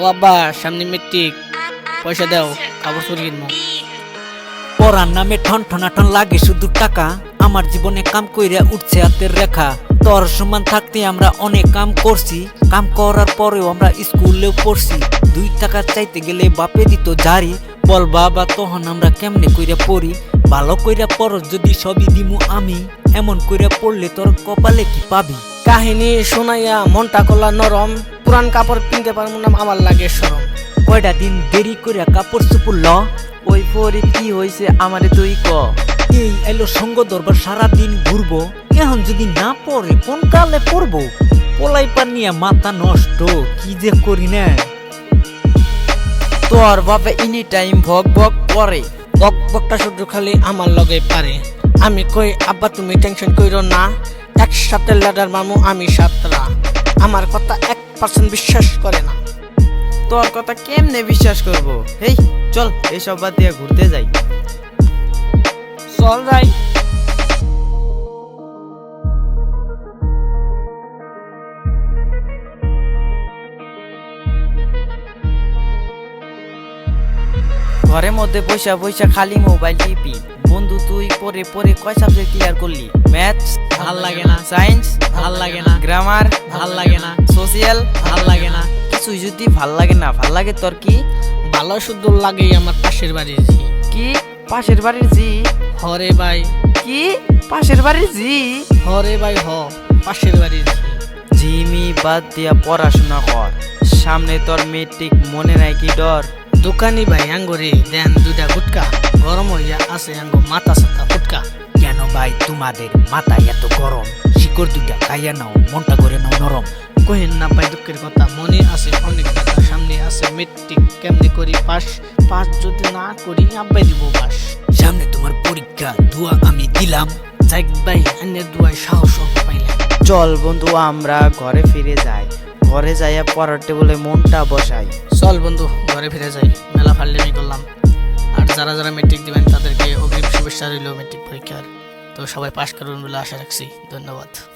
ও আব্বা সামনে মেট্রিক পয়সা দাও কাপড় চোপড় কিনবো। পড়ার নামে ঠন ঠনাঠন লাগে শুধু টাকা। আমার জীবনে কাম কইরা উঠছে হাতের রেখা। তোর সমান থাকতে আমরা অনেক কাম করছি। কাম করার পরেও আমরা স্কুলেও পড়ছি। দুই টাকা চাইতে গেলে বাপে দিত জারি। বল বাবা তখন আমরা কেমনে কইরা পড়ি? ভালো কইরা পড় যদি সবই দিমু আমি। এমন কইরা পড়লে তোর কপালে কি পাবি? কাহিনী শোনাইয়া মনটা কলা নরম। পুরান কাপড় কিনতে পারব না আমার লাগে সরম। কয়টা দিন দেরি কইরা কাপড় চুপুর ল? ওই পরে কি হয়েছে আমারে তুই ক? এই এলো সঙ্গ দরবার সারা দিন ঘুরবো। এখন যদি না পড়ে কোন কালে পড়ব পোলাই পার নিয়ে মাথা নষ্ট কি যে করি না? তোর বাপে এনি টাইম ভক ভক করে বক বকটা শুধু খালি আমার লগে পারে। আমি কই আব্বা তুমি টেনশন কইরো না একসাথে লেডার মামু আমি সাতরা। আমার কথা এক পার্সেন্ট বিশ্বাস করে না। তোর কথা কেমনে বিশ্বাস করব? হেই চল এইসব বাদ দিয়ে ঘুরতে যাই। চল যাই। ঘরের মধ্যে পয়সা পয়সা খালি মোবাইল টিপি। বন্ধু তুই পরে পরে কয় সাবজেক্ট ক্লিয়ার করলি? ম্যাথস ভালো লাগে না। সায়েন্স ভালো লাগে না। গ্রামার ভালো লাগে না। সোশিয়াল ভালো লাগে না। কিছুই যদি ভালো লাগে না ভালো লাগে তোর কি? ভালো শুধু লাগে আমার পাশের বাড়ির ঝি। কি? পাশের বাড়ির জি হরে ভাই। কি? পাশের বাড়ির জি হরে ভাই হ। পাশের বাড়ির জিমি বাদ দিয়া পড়াশোনা কর। সামনে তোর মেট্রিক মনে নাই কি ডর? দোকানি ভাই আঙ্গুরে, দেন দুটা গুটকা। গরম হইয়া আছে আঙ্গো মাথা সাথা ফুটকা। কেন ভাই তোমাদের মাথা এত গরম? শিকড় দুটা খাইয়া নাও, মনটা করে নাও নরম। কহেন না ভাই, দুঃখের কথা, মনে আছে, অনেক কথা, সামনে আছে মেট্রিক কেমনি করি পাস পাস যদি না করি, আব্বাই দিব বাস। সামনে তোমার পরীক্ষা, দুয়া আমি দিলাম। যাইক ভাই অন্যের দুয়ায় সাহস পাইলাম। চল বন্ধু, আমরা ঘরে ফিরে যাই। ঘরে যাইয়া পড়ার টেবলে মনটা বসাই। চল বন্ধু, ঘরে ফিরে যাই। মেলা ফাল্লেমি করলাম। আর যারা যারা মেট্রিক দিবেন, তাদেরকে অগ্রিম শুভেচ্ছা রইল মেট্রিক পরীক্ষার। তো সবাই পাশ করবেন বলে আশা রাখছি। ধন্যবাদ।